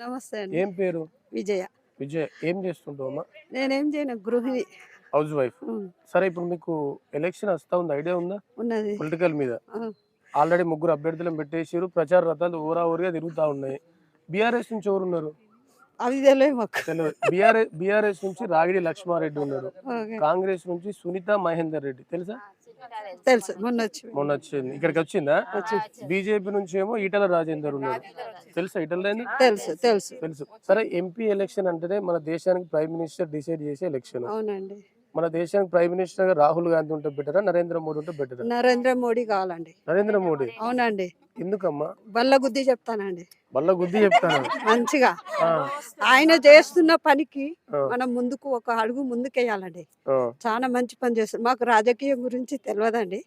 నమస్తే అండి. ఏం పేరు? విజయ. విజయ్ ఏం చేస్తుంటావు అమ్మా? నేనేం చేయను గృహిణి. Housewife. సరే ఇప్పుడు మీకు ఎలక్షన్ వస్తా ఉంది ఐడియా ఉందా? ఉన్నది. పొలిటికల్ మీద. ఆల్రెడీ ముగ్గురు అభ్యర్థులను పెట్టేసారు ప్రచార రథాలు ఊరా ఊరిగా తిరుగుతా ఉన్నాయి. బీఆర్ఎస్ నుంచి ఎవరు ఉన్నారు అవి తెలియదు మాకు. తెలియదు. బీఆర్ఎస్ బీఆర్ఎస్ నుంచి రాగిడి లక్ష్మారెడ్డి ఉన్నారు ఓకే. కాంగ్రెస్ నుంచి సునీత మహేందర్ రెడ్డి. తెలుసా? తెలుసు. మొన్న మొన్న వచ్చింది. ఇక్కడికి వచ్చిందా? వచ్చి బీజేపీ నుంచి ఏమో ఈటల రాజేందర్ ఉన్నారు తెలుసా ఈటల తెలుసు తెలుసు. తెలుసు. సరే ఎంపీ ఎలక్షన్ అంటేనే మన దేశానికి ప్రైమ్ మినిస్టర్ డిసైడ్ చేసే ఎలక్షన్. అవునండి. మన దేశానికి ప్రైమ్ మినిస్టర్గా రాహుల్ గాంధీ ఉంటే బెటరా నరేంద్ర మోడీ ఉంటే బెటరా నరేంద్ర మోడీ కావాలండి. నరేంద్ర మోడీ? అవునండి. ఎందుకమ్మా? బల్ల గుద్ది చెప్తానండి. బల్ల గుద్ది చెప్తాను? మంచిగా. ఆయన చేస్తున్న పనికి మనం ముందుకు ఒక అడుగు ముందుకేయాలండి. చాలా మంచి పని చేస్తారు మాకు రాజకీయం గురించి తెలియదండి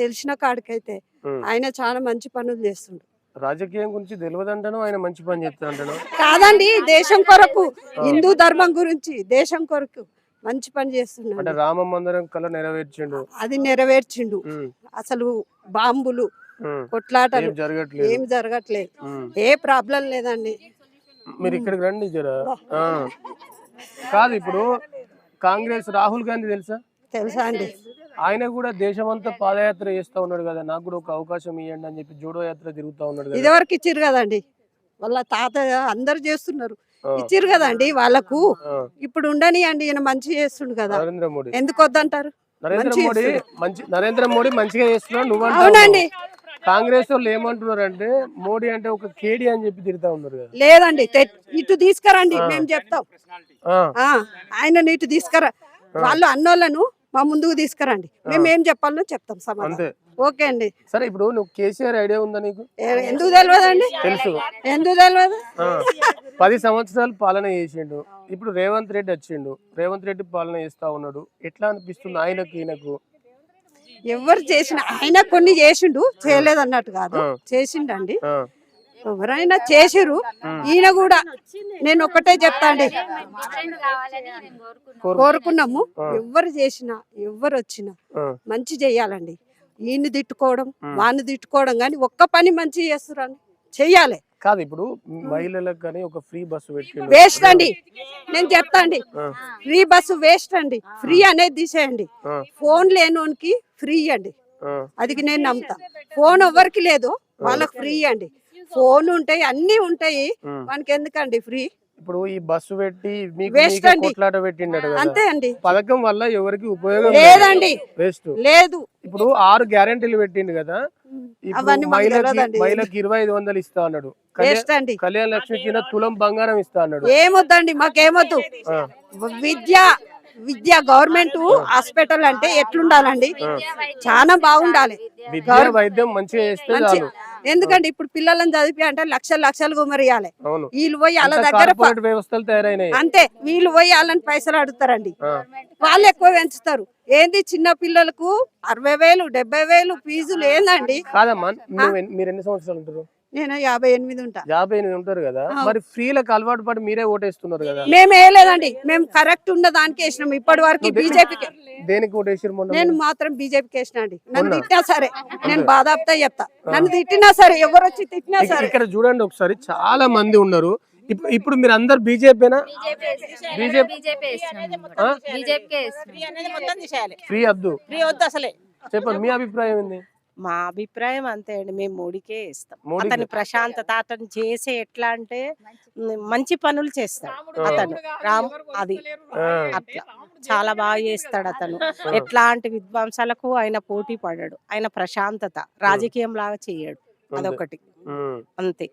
తెలిసిన కాడికైతే. ఆయన చాలా మంచి పనులు చేస్తుండు. రాజకీయం గురించి తెలియదంటాను ఆయన మంచి పని చెప్తానంటాను కాదండి దేశం కొరకు హిందూ ధర్మం గురించి దేశం కొరకు. మంచి పని అంటే చేస్తున్నాడు రామ మందిరం కళ నెరవేర్చిండు. అది నెరవేర్చిండు. అసలు బాంబులు. కొట్లాటలు ఏం జరగట్లేదు. ఏం జరగట్లేదు. ఉమ్. ఏ ప్రాబ్లం లేదండి. మీరు ఇక్కడికి రండి. కాదు ఇప్పుడు కాంగ్రెస్ రాహుల్ గాంధీ తెలుసా? తెలుసా అండి. ఆయన కూడా దేశమంతా పాదయాత్ర చేస్తా ఉన్నాడు కదా. నాకు కూడా ఒక అవకాశం ఇవ్వండి అని చెప్పి జోడో యాత్ర తిరుగుతా ఉన్నాడు ఇదివరకు ఇచ్చిర్రు కదండి. వాళ్ళ తాత అందరు చేస్తున్నారు. ఆ, ఇచ్చిర్రు కదండి వాళ్ళకు. ఇప్పుడు ఉండని అండి ఈయన మంచి చేస్తుండు కదా. నరేంద్ర మోడీ. ఎందుకు వద్దంటారు నరేంద్ర మోడీ మంచి నరేంద్ర మోడీ మంచిగా చేస్తున్నాడు నువ్వు అవునండి. కాంగ్రెస్ వాళ్ళు ఏమంటున్నారు అంటే మోడీ అంటే ఒక కేడి అని చెప్పి తిరుగుతా ఉన్నారు కదా. లేదండి ఇటు తీసుకురండి మేము చెప్తాం. ఆయన ఇటు తీసుకురా. వాళ్ళు అన్నోళ్ళను మా ముందుకు తీసుకురండి. మేము ఏం చెప్పాలో చెప్తాం సమాధానం. ఓకే అండి. సరే ఇప్పుడు నువ్వు కేసీఆర్ ఐడియా ఉందా నీకు? ఎందుకు తెలియదండి తెలుసు. ఎందుకు తెలియదు పది సంవత్సరాలు పాలన చేసిండు. ఇప్పుడు రేవంత్ రెడ్డి వచ్చిండు. రేవంత్ రెడ్డి పాలన చేస్తా ఉన్నాడు. ఎట్లా అనిపిస్తుంది ఆయనకు ఈయనకు? ఎవరు చేసిన ఆయన కొన్ని చేసిండు చేయలేదు అన్నట్టు కాదు. చేసిండండి. ఎవరైనా చేసిరు ఈయన కూడా నేను ఒక్కటే చెప్తాండి కోరుకున్నాము. ఎవరు చేసినా ఎవరు వచ్చినా మంచి చెయ్యాలండి ఈయన తిట్టుకోవడం వాడిని తిట్టుకోవడం కానీ ఒక్క పని మంచి చేస్తురండి చెయ్యాలి. కాదు ఇప్పుడు మహిళలకు కానీ ఒక ఫ్రీ బస్సు వేస్ట్ అండి. నేను చెప్తా అండి. ఫ్రీ బస్సు వేస్ట్ అండి. ఫ్రీ అనేది తీసేయండి ఫోన్ లేనోనికి ఫ్రీ అండి. అది నేను నమ్ముతా. ఫోన్ ఎవరికి లేదు. వాళ్ళకి ఫ్రీ అండి. ఫోన్ ఉంటాయి అన్ని ఉంటాయి. మనకి ఎందుకండి ఫ్రీ? ఇప్పుడు ఈ బస్సు పెట్టి మీకు. కొట్లాట పెట్టిండడు అంతే అండి. పథకం వల్ల ఎవరికి ఉపయోగం లేదండి. వేస్ట్ లేదు. ఇప్పుడు ఆరు గ్యారెంటీలు పెట్టిండు కదా. మహిళకి ఇరవై ఐదు వందలు ఇస్తా అన్నాడు. కళ్యాణ్ లక్ష్మి కింద తులం బంగారం ఇస్తా అన్నాడు. ఏమొద్దండి? మాకేమొద్దు. విద్య విద్య గవర్నమెంట్ హాస్పిటల్ అంటే ఎట్లుండాలండి? చాలా బాగుండాలి. విద్య వైద్యం మంచిగా చేస్తే ఎందుకంటే ఇప్పుడు పిల్లలను చదివి అంటే లక్షలు లక్షలు గుమరియాలి. వీళ్ళు పోయి వాళ్ళ దగ్గర అంతే వీళ్ళు పోయి వాళ్ళని పైసలు అడుగుతారండి. వాళ్ళు ఎక్కువ పెంచుతారు. ఏంది చిన్న పిల్లలకు అరవై వేలు డెబ్బై వేలు ఫీజులు ఏందండి? మీరు ఎన్ని సంవత్సరాలు ఉంటారు? నేను? యాభై ఎనిమిది ఉంటా. యాభై ఎనిమిది ఉంటారు కదా? మరి ఫ్రీలకు అలవాటు పడి మీరే ఓటేస్తున్నారు కదా? మేము వేయలేదండి. మేము కరెక్ట్ ఉన్న దానికి వేసినాం. ఇప్పటి వరకు బీజేపీకి దేనికి ఓటేసారు మొన్న నేను మాత్రం బీజేపీకి వేసిన అండి. నన్ను తిట్టినా సరే నేను బాధాపుతా చెప్తా. నన్ను తిట్టినా సరే ఎవరు వచ్చి తిట్టినా సరే. ఇక్కడ చూడండి ఒకసారి చాలా మంది ఉన్నారు. ఇప్పుడు ఇప్పుడు మీరు అందరు బీజేపీనా బీజేపీ ఫ్రీ అనేది మొత్తం తీసేయాలి. ఫ్రీ వద్దు ఫ్రీ వద్దు అసలే. చెప్పండి మీ అభిప్రాయం ఏంది? మా అభిప్రాయం అంతే అండి. మేము మోడీకే ఇస్తాం. అతని ప్రశాంతత అతను చేసే ఎట్లా అంటే మంచి పనులు చేస్తాడు. అతను రామ్ అది అట్లా. చాలా బాగా చేస్తాడు అతను. ఎట్లాంటి విద్వాంసాలకు ఆయన పోటీ పడాడు. ఆయన ప్రశాంతత రాజకీయం లాగా చెయ్యడు అదొకటి. అంతే.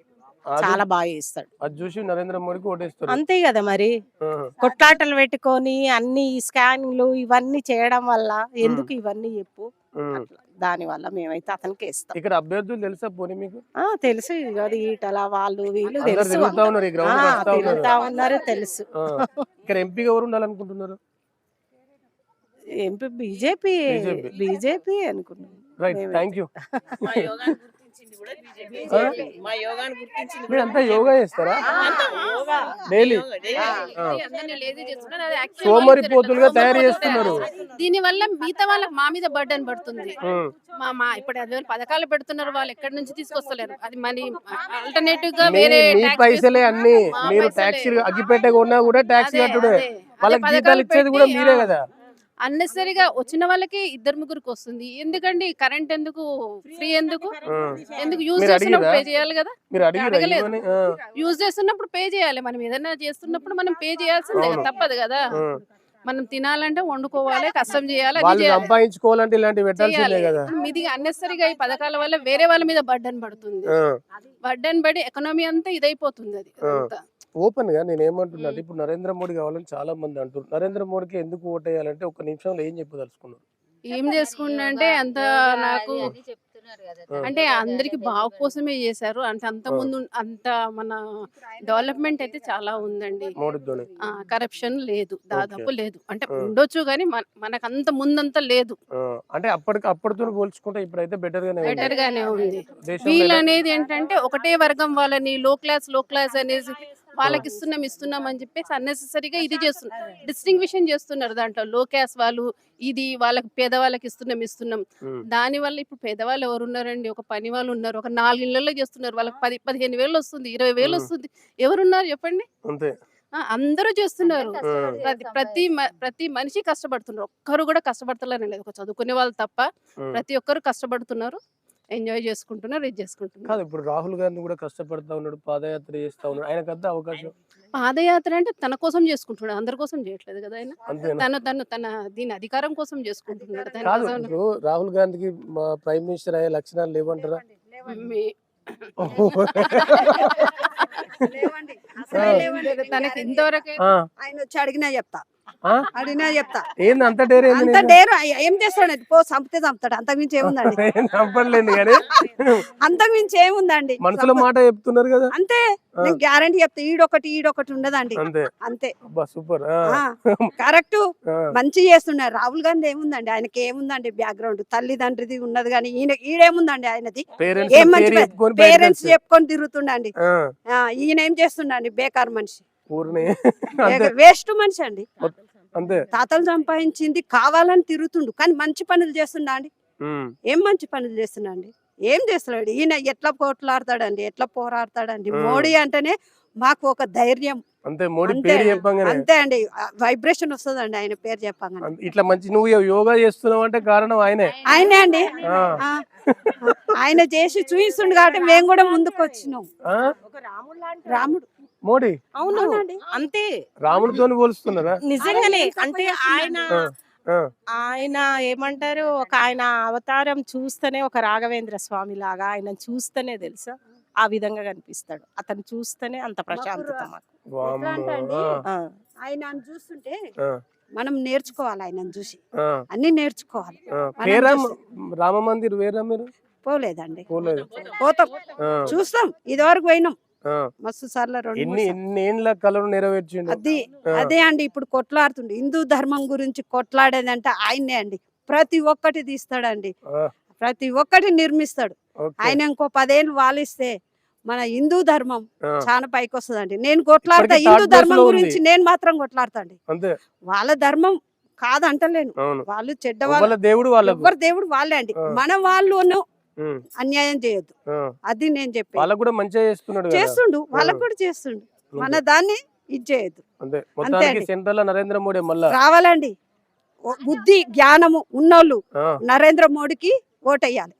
చాలా బాగా చేస్తాడు. అది చూసి నరేంద్ర మోడీకి ఓటేస్తారు. అంతే కదా మరి. కొట్లాటలు పెట్టుకొని అన్ని స్కానింగ్లు ఇవన్నీ చేయడం వల్ల ఎందుకు ఇవన్నీ చెప్పు. అట్లా. దాని వల్ల మేమైతే అతనికి ఇస్తాం. ఇక్కడ అభ్యర్థులు తెలుసా పోనీ మీకు? ఆ తెలుసు. అది ఈటల వాళ్ళు వీళ్ళు అందరు తెలుసు తిరుగుతా ఉన్నారు తెలుసు. ఇక్కడ ఎంపీగా ఎవరు ఉండాలనుకుంటున్నారు? MP BJP. బీజేపీ అనుకున్నాం. రైట్ మేమైతే. Thank you? మీరంతా యోగా చేస్తారా? డైలీ? సోమరి పోతులుగా తయారు చేస్తున్నారు. దీని వల్ల మిగతా వాళ్ళకి మా మీద బర్డన్ పడుతుంది. మా మా ఇప్పుడు అదే పథకాలు పెడుతున్నారు వాళ్ళు ఎక్కడి నుంచి తీసుకొస్తలేరు. అది మనీ ఆల్టర్నేటివ్గా వేరే మీ పైసలే. అన్ని మీరు. ట్యాక్సీ అగ్గిపెట్టే కొన్నా కూడా ట్యాక్సీ కట్టుడే. వాళ్ళకి జీతాలు ఇచ్చేది కూడా మీరే కదా. అన్నెసరిగా వచ్చిన వాళ్ళకి ఇద్దరు ముగ్గురికి వస్తుంది ఎందుకండి కరెంట్ ఎందుకు ఫ్రీ ఎందుకు. ఎందుకు యూజ్ అడిగిరా? పే చేయాలి కదా మీరు అడిగిరా అడగలేదు. యూజ్ చేస్తున్నప్పుడు పే చేయాలి మనం ఏదైనా చేస్తున్నప్పుడు మనం పే చేయాల్సిందే. తప్పదు కదా. మనం తినాలంటే వండుకోవాలి కష్టం చేయాలి. సంపాదించుకోవాలంటే ఇలాంటివి పెట్టాల్సిందే చేయాలి. కదా ఇది అన్నెసరిగా ఈ పథకాల వల్ల వేరే వాళ్ళ మీద బర్డన్ పడుతుంది. బర్డన్ పడి ఎకనామీ అంతా ఇదైపోతుంది అది ఆ. అంతా. ఓపెన్గా నేను ఏమంటున్నా అంటే ఇప్పుడు నరేంద్ర మోడీ కావాలని చాలా మంది అంటారు నరేంద్ర మోడీకి ఎందుకు ఓటేయాలంటే ఒక నిమిషంలో ఏం చెప్పదలుచుకున్నారు? ఏం చేసుకున్నా అంటే అంత నాకు అంటే అందరికి బాగు కోసమే చేశారు. అంటే అంత ముందు అంత మన డెవలప్మెంట్ అయితే చాలా ఉందండి. కరప్షన్ లేదు దాదాపు లేదు. అంటే. ఉండొచ్చు కానీ మనకు అంత ముందంతా లేదు. అంటే అప్పటికి అప్పటితో పోల్చుకుంటే ఇప్పుడైతే బెటర్ గానే ఉంది. బెటర్ గానే ఉంది వీళ్ళు అనేది ఏంటంటే ఒకటే వర్గం వాళ్ళని లో క్లాస్లో క్లాస్ అనేసి వాళ్ళకి ఇస్తున్నాం ఇస్తున్నాం అని చెప్పేసి అన్నెసెసరీగా ఇది చేస్తున్నారు. డిస్టింగ్విషన్ చేస్తున్నారు దాంట్లో. లో క్లాస్ వాళ్ళు ఇది వాళ్ళకి పేదవాళ్ళకి ఇస్తున్నాం ఇస్తున్నాం. దాని వల్ల ఇప్పుడు పేదవాళ్ళు ఎవరు ఉన్నారండి ఒక పని వాళ్ళు ఉన్నారు. ఒక నాలుగు ఇళ్ళలో చేస్తున్నారు. వాళ్ళకి పది పదిహేను వేలు వస్తుంది ఇరవై వేలు. వస్తుంది. ఎవరున్నారు చెప్పండి? అందరూ చేస్తున్నారు. ప్రతి ప్రతి మనిషి కష్టపడుతున్నారు. ఒక్కరు కూడా కష్టపడతలేరు లేదు. ఒక చదువుకునే వాళ్ళు తప్ప. ప్రతి ఒక్కరు కష్టపడుతున్నారు. ఎంజాయ్ చేసుకుంటున్నారు ఇది చేసుకుంటున్నారు. కాదు ఇప్పుడు రాహుల్ గాంధీ కూడా కష్టపడతా ఉన్నాడు పాదయాత్ర చేస్తా ఉన్నాడు. ఆయనకు అంత అవకాశం. పాదయాత్ర అంటే తన కోసం చేసుకుంటున్నాడు అందరి కోసం చేయట్లేదు కదా ఆయన? తను తను తన దీని అధికారం కోసం చేసుకుంటున్నాడు తన. కాదు కోసం- ఇప్పుడు రాహుల్ గాంధీకి ప్రైమ్ మినిస్టర్ అయ్యే లక్షణాలు లేవంటారా? మీ- లేవండి. ఆ. అసలే లేవండి. తనకి ఇంతవరకు ఆయన వచ్చి అడిగినా చెప్తా? అడిగినా చెప్తా. ఏంది అంత డేర్ ఏంది అంత? డేరు ఏం చేస్తాడు పో చంపితే చంపుతాడు. అంతకుమించి ఏముందండి? ఏం చంపట్లేదు కానీ. అంతకుమించి ఏముందండి? మనసులో మాట చెప్తున్నారు కదా. అంతే. నేను గ్యారంటీ చెప్తా ఈడొకటి ఈడొకటి ఉండదండి. అంతే. అంతే. అబ్బా సూపర్. కరెక్ట్. మంచి చేస్తున్నారు రాహుల్ గాంధీ ఏముందండి? ఆయనకి ఏముందండి బ్యాక్గ్రౌండ్? తల్లిదండ్రిది ఉన్నది కానీ ఈయన ఈడేముందండి ఆయనది? పేరెంట్స్ ఏం మంచి పేరెంట్స్. చెప్పుకొని తిరుగుతుండండి. ఈయన ఏం చేస్తుండండి బేకార్ మనిషి. వేస్ట్ మనిషి అండి. అంతే. తాతలు సంపాదించింది కావాలని తిరుగుతుండు. కానీ మంచి పనులు చేస్తుండా అండి? ఏం మంచి పనులు చేస్తున్నాండి ఏం చేస్తున్నాడు ఈయన ఎట్లా పోట్లాడతాడండి? ఎట్లా పోరాడతాడండి. మోడీ అంటేనే మాకు ఒక ధైర్యం. అంతే మోడీ అంతే. పేరు చెప్పంగానే. అంతే అండి. వైబ్రేషన్ వస్తుందండి ఆయన పేరు చెప్పంగానే. ఇట్లా మంచి నువ్వు యోగా చేస్తున్నావు అంటే కారణం ఆయనే. ఆయనే అండి. ఆయన చేసి చూపిస్తుండు కాబట్టి మేము కూడా ముందుకు వచ్చినాం. ఆ? రాముడు. మోడీ. అవును. అంతే. రాముడితో పోలుస్తున్నారా? నిజంగానే. అంటే. ఆయన ఆయన ఏమంటారు? ఒక ఆయన అవతారం చూస్తేనే ఒక రాఘవేంద్ర స్వామి లాగా ఆయన చూస్తేనే తెలుసా? ఆ విధంగా కనిపిస్తాడు. అతను చూస్తేనే అంత ప్రశాంతత మాకు. వామ్మో, ఎట్లా అంటే అండి. ఆయన చూస్తుంటే మనం నేర్చుకోవాలి ఆయనను చూసి. అన్ని నేర్చుకోవాలి. మనం పేరా రామ మందిర్ వేరా మీరు? పోలేదండి. పోలేదు. పోతాం. ఆ, చూస్తాం. ఇదివరకు పోయినాం. ఆ. మస్తు సార్లు రెండు ఎన్ని మూడు సార్లు. ఎన్ని ఏండ్ల కళను నెరవేర్చిండు? అది ఆ. అదే అండి ఇప్పుడు కొట్లాడుతుండే. హిందూ ధర్మం గురించి కొట్లాడేదంటే ఆయనే అండి. ప్రతి ఒక్కటి తీస్తాడండి. ఆ, ప్రతి ఒక్కటి నిర్మిస్తాడు. ఓకే. ఆయన ఇంకో పదేళ్ళు వాలిస్తే మన హిందూ ధర్మం చాలా పైకి వస్తుందండి నేను కొట్లాడతా హిందూ ధర్మం. గురించి నేను మాత్రం కొట్లాడతాండి. వాళ్ళ ధర్మం కాదంటలేను. వాళ్ళు చెడ్డ వాళ్ళు వాళ్ళ దేవుడు ఎవరు దేవుడు వాళ్ళే అండి. మన వాళ్ళను ఉమ్, అన్యాయం చేయొద్దు. అది నేను వాళ్ళకు కూడా మంచిగా చేస్తున్నాడు చేస్తుండు. వాళ్ళకు కూడా చేస్తుండు. మన. దాన్ని ఇది చేయొద్దు. సెంట్రల్ నరేంద్ర మోడీ మళ్ళా. రావాలండి. బుద్ధి జ్ఞానము ఉన్నోళ్ళు. నరేంద్ర మోడీకి ఓటేయాలి.